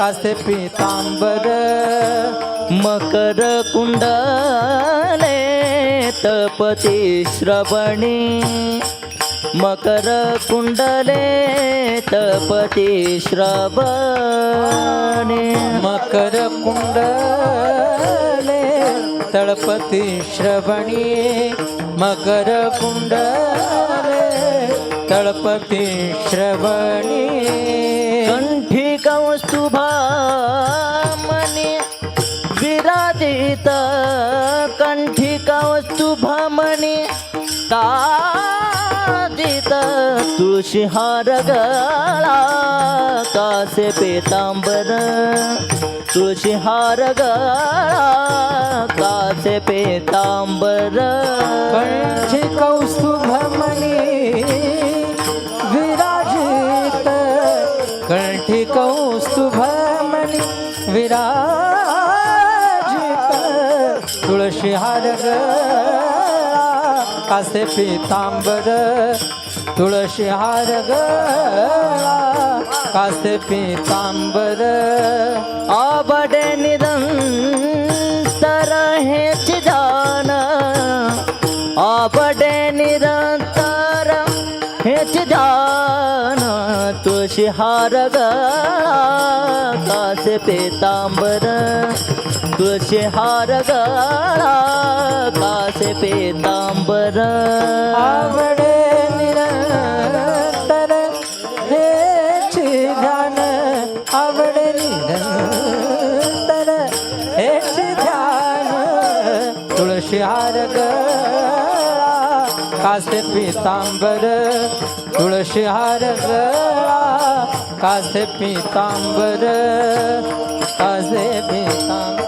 असे पितांबर मकर कुंडले तपती श्रवणी. मकर कुंडले तपती श्रवणी. मकर कुंडले तळपती श्रवणी. मकर कुंडले तळपती श्रवणी. कंठी कौस्तुभा मनी ताजित तुळशी हार गळा कासे पेतांबर. तुळशी हार गळा कासे पेतांबर. कंठी कौस्तुभमणी विराजित. कंठी कौस्तुभमणी विराज तुळशी हार कासे पितांबर तुळशी हार गळा कासे पितांबर आवडे निरंतर हेच जान आवडे निरंतर हेच जान तुळशी हार गळा कासे पितांबर तुळशी हार गळा कासे पेतांबर. आवडे निरंतर हे ध्यान. आवडे निरंतर हे ध्यान. तुळशी हार गळा कासे पितांबर. तुळशी हार गळा कासे पितांबर. कासे पितांबर.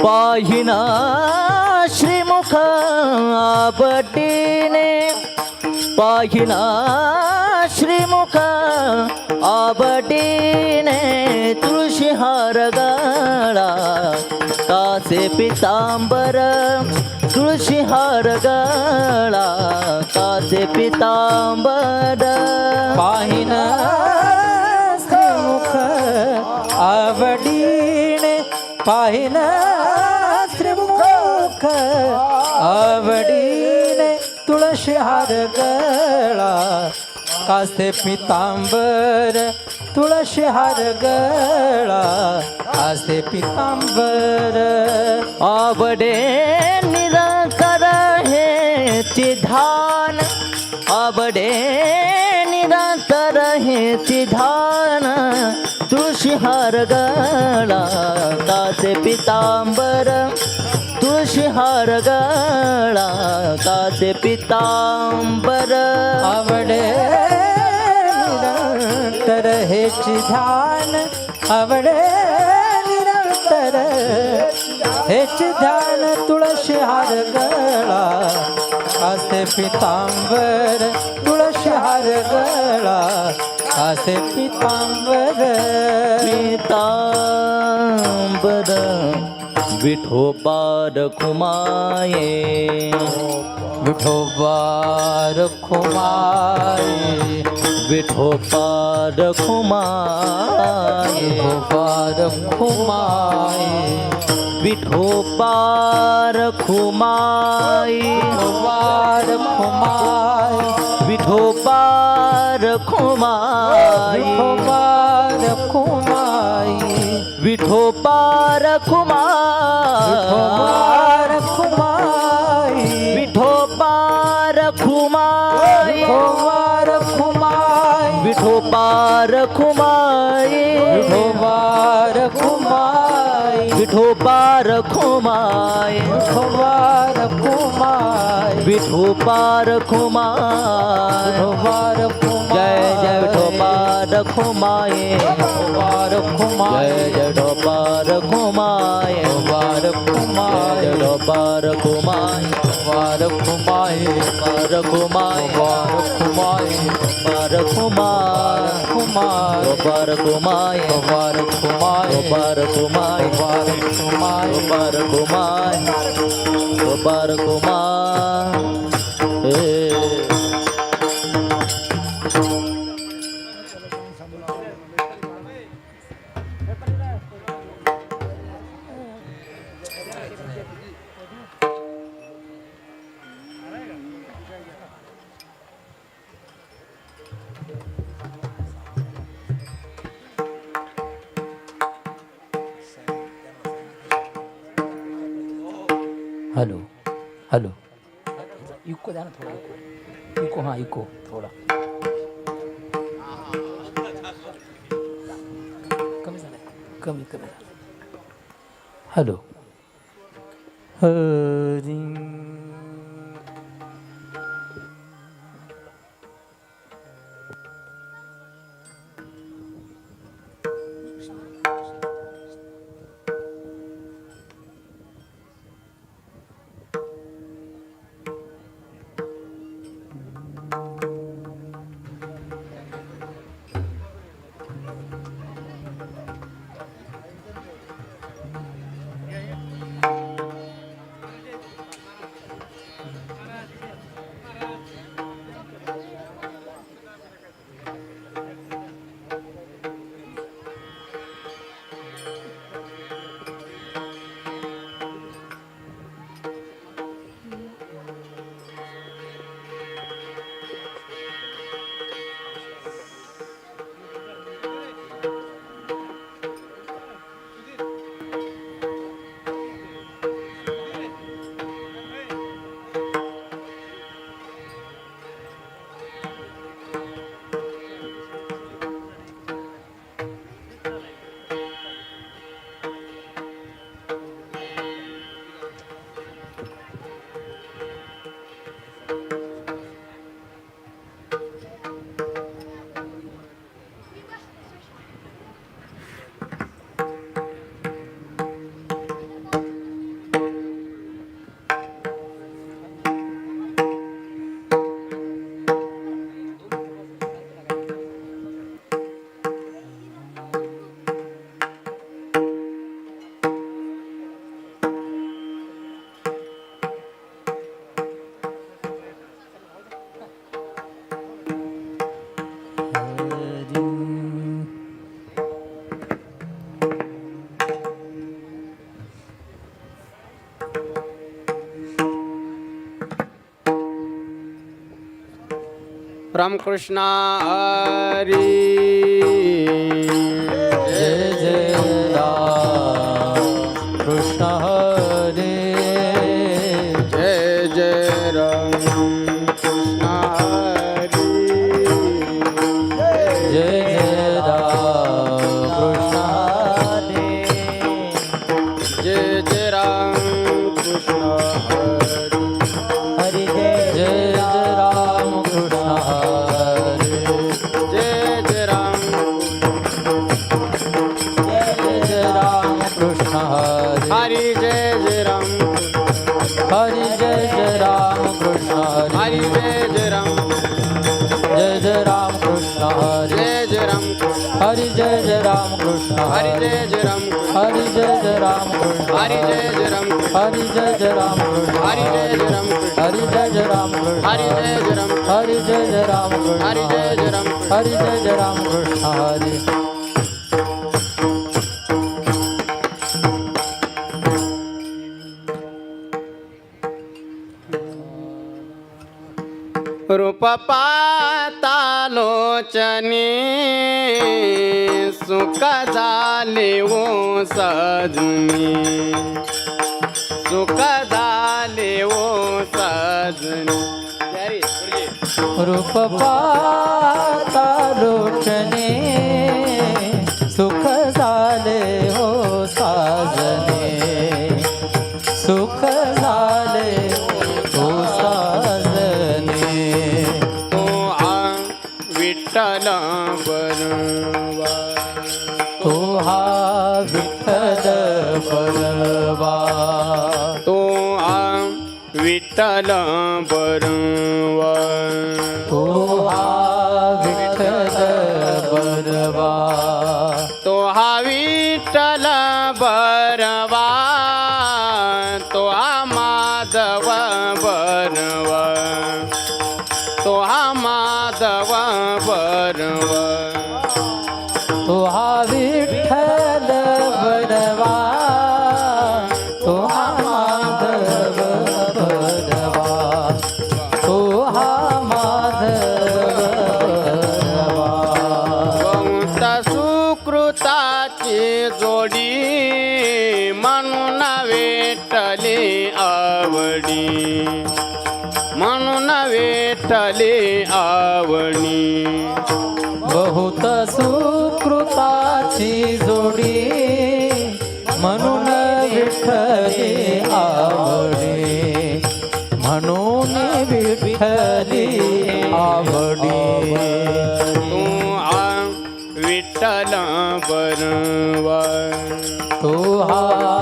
पाहिना श्रीमुख आबटीने पाहिना श्रीमुख आबटीने तुळशीहार गाळा कासे पितांबर तुळशीहार गाळा कासे पितांबर पाहिना पाहिन श्रीमुख आवडीने तुळशी हार गळा. कासे पितांबर तुळशी हार गळा. कासे पितांबर आवडे निरंतर हे ध्यान आवडे निरंतर हे ध्यान तुळशीहार गळा काचे पितांबर. तुळशीहार गळा काचे पितांबर. आवडे निरंतर हेची ध्यान आवडे निरंतर हेच ध्यान तुळशी हार गळा काचे पितांबर तुळशी हार गळा असे पितांबर पितांबर विठोबार खुमाये. विठोबार खुमाय विठोबार खुमाये. विठोबार खुमाय विठोबार खुमाई विठोबार खुमाय विठोबार खुमाई। विठोबार खुमाय विठोबार खुमाई। विठोबार खुमाय विठोबार खुमाई। विठोबार खुमाय विठोबार खुमाई। विठोबार खुमाय विठोबार खुमाई विठोबार खुमाय विठोबार खुमाई विठोबार खुमाय जय जय विठोबाये विठोबार ડોબાર ખુમાએ ડોબાર ખુમાએ ડોબાર ખુમાએ ડોબાર ખુમાએ ડોબાર ખુમાએ ડોબાર ખુમાએ ડોબાર ખુમાએ ડોબાર ખુમાએ ડોબાર ખુમાર ખુમાર ડોબાર ખુમાએ ડોબાર ખુમાએ ડોબાર ખુમાએ ડોબાર ખુમાએ ડોબાર ખુમાએ ડોબાર ખુમાએ એ इको द्या ना थोडा इको हां इको थोडा कमी झालं कमी कमी झालं हॅलो रामकृष्ण जय जय राम। कृष्ण हरे जय जय राम कृष्ण हरी जय जय राम कृष्ण जय जय राम कृष्ण हरि हरी जय जय राम हरि जय जय राम कृष्ण। हरी जय जय राम हरि जय जय राम कृष्ण। हरी जय जय राम हरि जय जय राम कृष्ण। हरी जय जय राम हरि जय जय राम कृष्ण हरि। रूप पाता लोचनी सुख झाले ओ सजनी. सुख झाले ओ सजनी. रूप पाता लोचने सुख झाले हो साजने. विठ्ठल बरवा तो हा विठ्ठल बरवा तो हा विठ्ठल बरवा तो हा माधव बरवा तो हा माधव बरवा तो हा विठ्ठल विठ्ठली आवडी म्हणून विठ्ठली आवडी तू आ विठ्ठल बरवा तो हा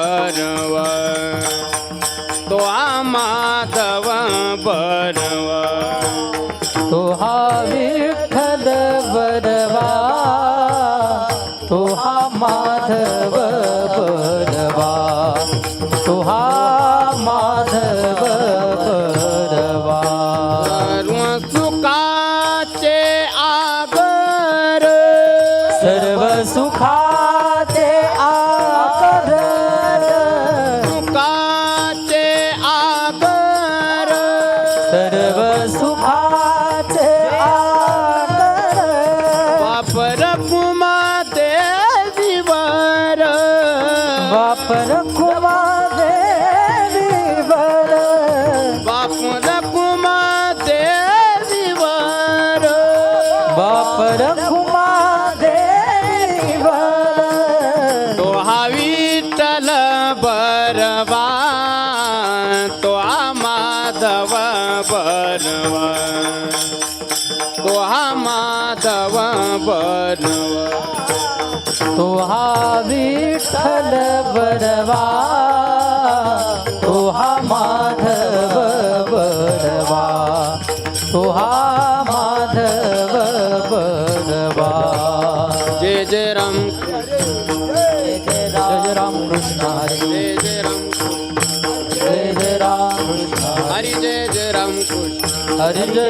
बरवा तो हा माधव बरवा तो हा विठ्ठल बरवा तो हा माधव विठ्ठल बरवा तो हा माधव बरवा तो हा माधव बरवा जय जय राम जय जय राम कृष्ण हरी. जय जय राम जय जय राम कृष्ण हरी जय जय राम कृष्ण। हरी जय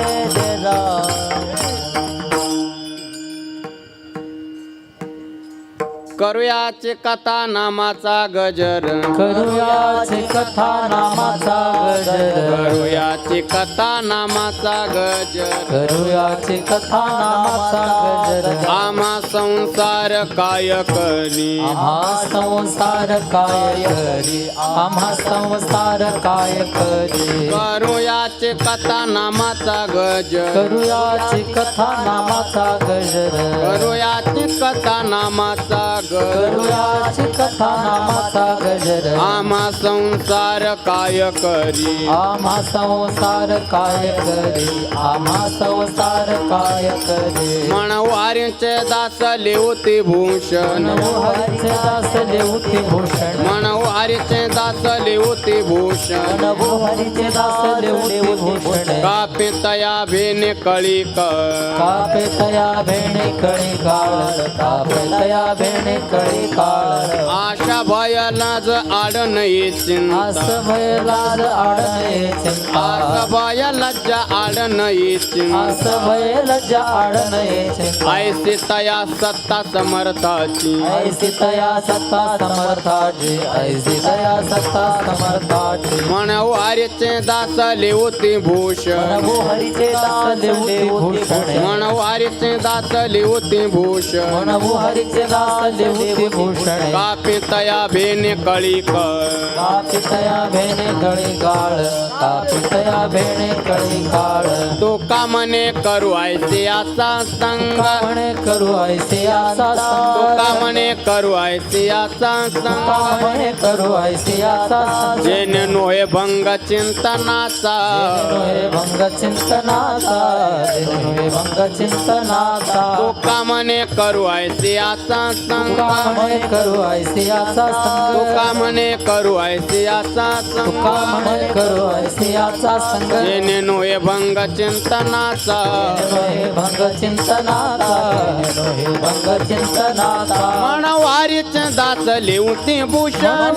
करूयाचे कथा नामाचा गजर. करूयाचे कथा नामाचा गजर. करूयाचे कथा नामाचा गजर. करूयाचे कथा नामाचा गजर. आम्हा संसार काय करी? आम्हा संसार काय करी? आम्हा संसार काय करी? करूयाचे कथा नामाचा गजर. करूयाची कथा नामाचा गजर. करूयाची कथा नामाचा करूयाची कथा नामाचा गजर। आम्हा संसार काय करी? आम्हा संसार काय करी? आम्हा संसार काय करी? म्हणवारीचे दास लेवते भूषण। हरीचे दास लेवती भूषण। म्हणवारीचे दास लेवते भूषण। हरीचे दास लेवती भूषण। कापे तया भेने कळी कापे तया भेणे कळी काळ कापे तया भेणे कळी काळ. आशा भयालाच आड नाही आस चिंता भयलाज आडणे चिंता. आशा भयालाच आड नाही चिंता. आस भयलज आडणे चिंता. ऐसे तया सत्ता समर्थाची. ऐसी तया सत्ता समर्थाची. ऐसी तया सत्ता समर्थाची. म्हणवारीचे दास लिहुती भूषण. हरीचे दास देवते भूषणे. म्हणवारीचे दास लिहुती भूषण. प्रभू हरीचे दास देवते भूषणे. कापी तया भेने कळी कापितया भेणे कळी काळ कापितया भेणे कळी काळ. तो का मने करू ऐसे असा संग म्हणे करू ऐसे आसा तो का संग मने करू ऐसे असा संग म्हणे करू ऐसे आसा संग जेने नोहे भंग चिंतनाचा. हे भंग चिंतनाचा भंग चिंतनाचा. तो का मने करू ऐसे असा संग म्हणे करू ऐसे आसा तो संग का मने करू ऐसे असा तुका म्हणे करू ऐसे आचा संग जेने नोहे भंग चिंतनाचा. भंग चिंतनाचा. हे भंग चिंतनाचा. म्हणवारीचे दास लिहुती भूषण.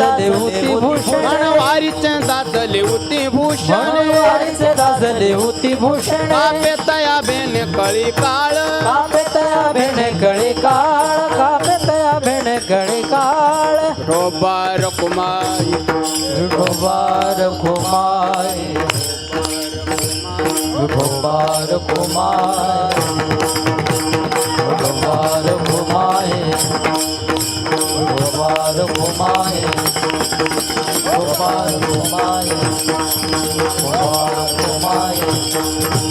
देवती भूषण. म्हणवारीचे दास लिहुती भूषण. हरिचे दास देवती भूषण. कापे तया बेने कळी काळ. कापे तया भेणे कळे काळ. कापे तया भेणे कळे काळ रोबार कुमारी विठोबार कुमार विठोबार कुमार विठोबार कुमार विठोबार कुमार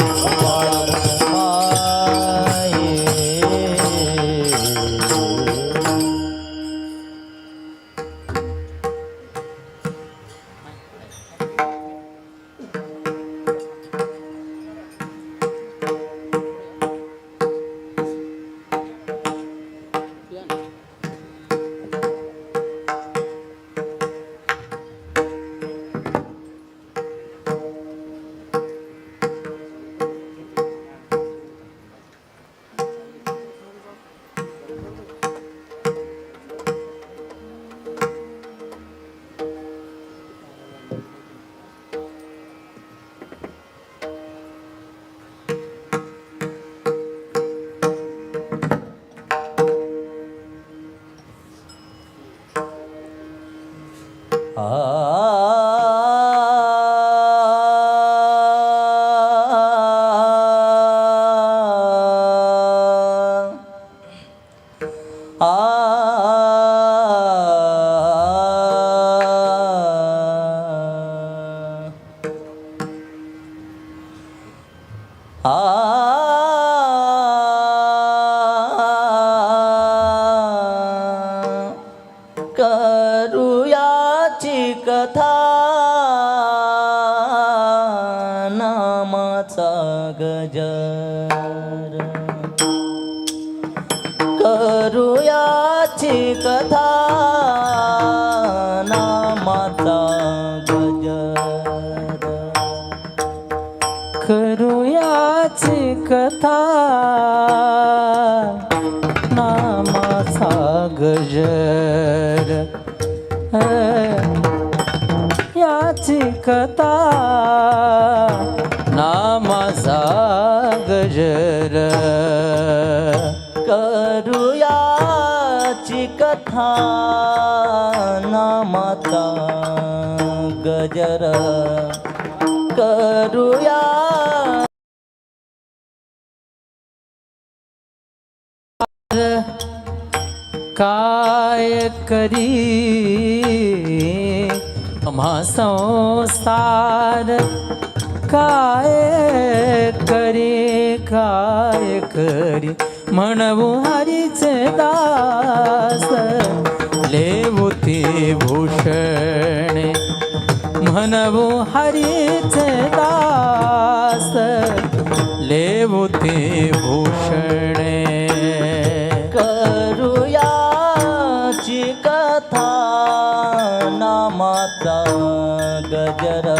करूयाची कथा नामाचा गजर करुया। काय करी? आम्हा संसार काय करी? काय करी? म्हणू हरीचे दास. लेवती भूषणे. म्हणू हरीचे दास. लेवती भूषणे. करूयाची कथा नामाचा गजर.